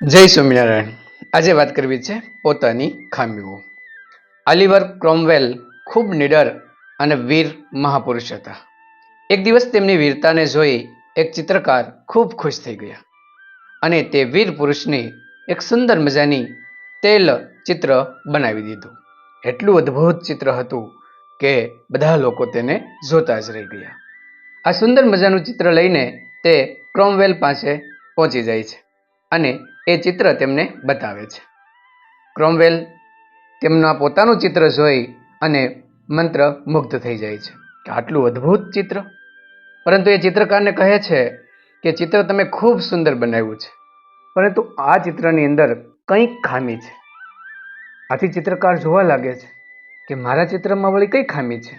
જય સ્વામિનારાયણ. આજે વાત કરવી છે પોતાની ખામીઓ. આલિવર ક્રોમવેલ ખૂબ નિડર અને વીર મહાપુરુષ હતા. એક દિવસ તેમની વીરતાને જોઈ એક ચિત્રકાર ખૂબ ખુશ થઈ ગયા અને તે વીર પુરુષની એક સુંદર મજાની તેલ ચિત્ર બનાવી દીધું. એટલું અદ્ભુત ચિત્ર હતું કે બધા લોકો તેને જોતા જ રહી ગયા. આ સુંદર મજાનું ચિત્ર લઈને તે ક્રોમવેલ પાસે પહોંચી જાય છે. અને એ ચિત્ર તેમને બતાવે છે. ક્રોમવેલ તેમનું પોતાનું ચિત્ર જોઈ અને મંત્ર મુગ્ધ થઈ જાય છે કે આટલું અદ્ભુત ચિત્ર. પરંતુ એ ચિત્રકારને કહે છે કે ચિત્ર તમે ખૂબ સુંદર બનાવ્યું છે. પરંતુ આ ચિત્રની અંદર કંઈક ખામી છે. આથી ચિત્રકાર જોવા લાગે છે કે મારા ચિત્રમાં વળી કઈ ખામી છે?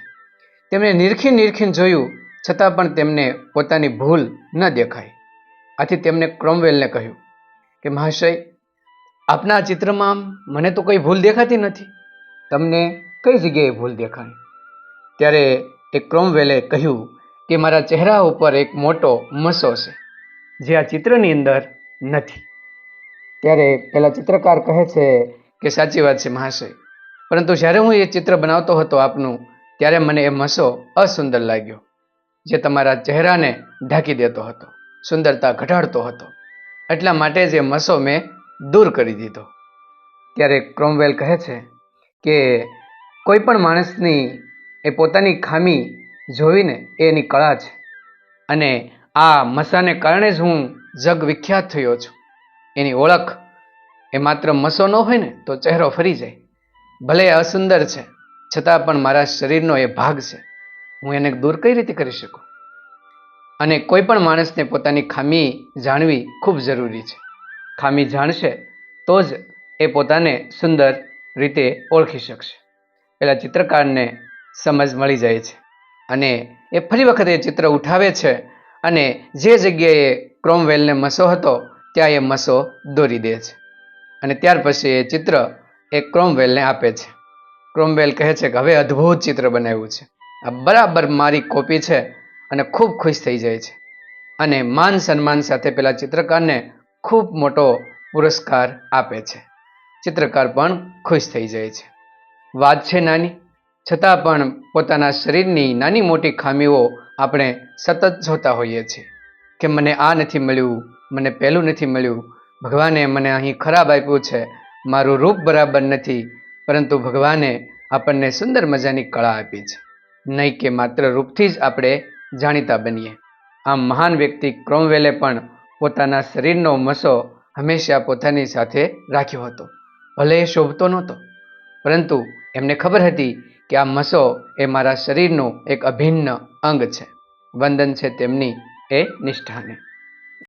તેમણે નિરખી નિરખીને જોયું, છતાં પણ તેમને પોતાની ભૂલ ન દેખાઈ. આથી તેમણે ક્રોમવેલને કહ્યું કે મહાશય, આપના ચિત્રમાં મને તો કંઈ ભૂલ દેખાતી નથી. તમને કઈ જગ્યાએ ભૂલ દેખાય? ત્યારે એ ક્રોમવેલે કહ્યું કે મારા ચહેરા ઉપર એક મોટો મસો છે, જે આ ચિત્રની અંદર નથી. ત્યારે પેલા ચિત્રકાર કહે છે કે સાચી વાત છે મહાશય, પરંતુ જ્યારે હું એ ચિત્ર બનાવતો હતો આપનું, ત્યારે મને એ મસો અસુંદર લાગ્યો, જે તમારા ચહેરાને ઢાંકી દેતો હતો, સુંદરતા ઘટાડતો હતો. એટલા માટે જ મસો મેં દૂર કરી દીધો. ત્યારે ક્રોમવેલ કહે છે કે કોઈ પણ માણસની એ પોતાની ખામી જોઈને એ એની કળા છે. અને આ મસાને કારણે જ હું જગ વિખ્યાત થયો છું. એની ઓળખ એ માત્ર મસો ન હોય ને તો ચહેરો ફરી જાય. ભલે અસુંદર છે, છતાં પણ મારા શરીરનો એ ભાગ છે. હું એને દૂર કઈ રીતે કરી શકું? અને કોઈ પણ માણસને પોતાની ખામી જાણવી ખૂબ જરૂરી છે. ખામી જાણશે તો જ એ પોતાને સુંદર રીતે ઓળખી શકશે. પેલા ચિત્રકારને સમજ મળી જાય છે અને એ ફરી વખત એ ચિત્ર ઉઠાવે છે અને જે જગ્યાએ ક્રોમવેલને મસો હતો ત્યાં એ મસો દોરી દે છે. અને ત્યાર પછી એ ચિત્ર એ ક્રોમવેલને આપે છે. ક્રોમવેલ કહે છે કે, હવે અદ્ભુત ચિત્ર બનાવ્યું છે. આ બરાબર મારી કોપી છે અને ખૂબ ખુશ થઈ જાય છે. અને માન સન્માન સાથે પેલા ચિત્રકારને ખૂબ મોટો પુરસ્કાર આપે છે. ચિત્રકાર પણ ખુશ થઈ જાય છે. વાત છે નાની. છતાં પણ પોતાના શરીરની નાની મોટી ખામીઓ આપણે સતત જોતા હોઈએ છીએ કે મને આ નથી મળ્યું, મને પહેલું નથી મળ્યું. ભગવાને મને અહીં ખરાબ આપ્યું છે. મારું રૂપ બરાબર નથી. પરંતુ ભગવાને આપણને સુંદર મજાની કળા આપી છે. નહીં કે માત્ર રૂપથી જ આપણે જાણીતા બનીએ. આમ મહાન વ્યક્તિ ક્રોમવેલે પણ પોતાના શરીરનો મસો હંમેશા પોતાની સાથે રાખ્યો હતો. ભલે એ શોભતો નહોતો. પરંતુ એમને ખબર હતી કે આ મસો એ મારા શરીરનું એક અભિન્ન અંગ છે. વંદન છે તેમની એ નિષ્ઠાને.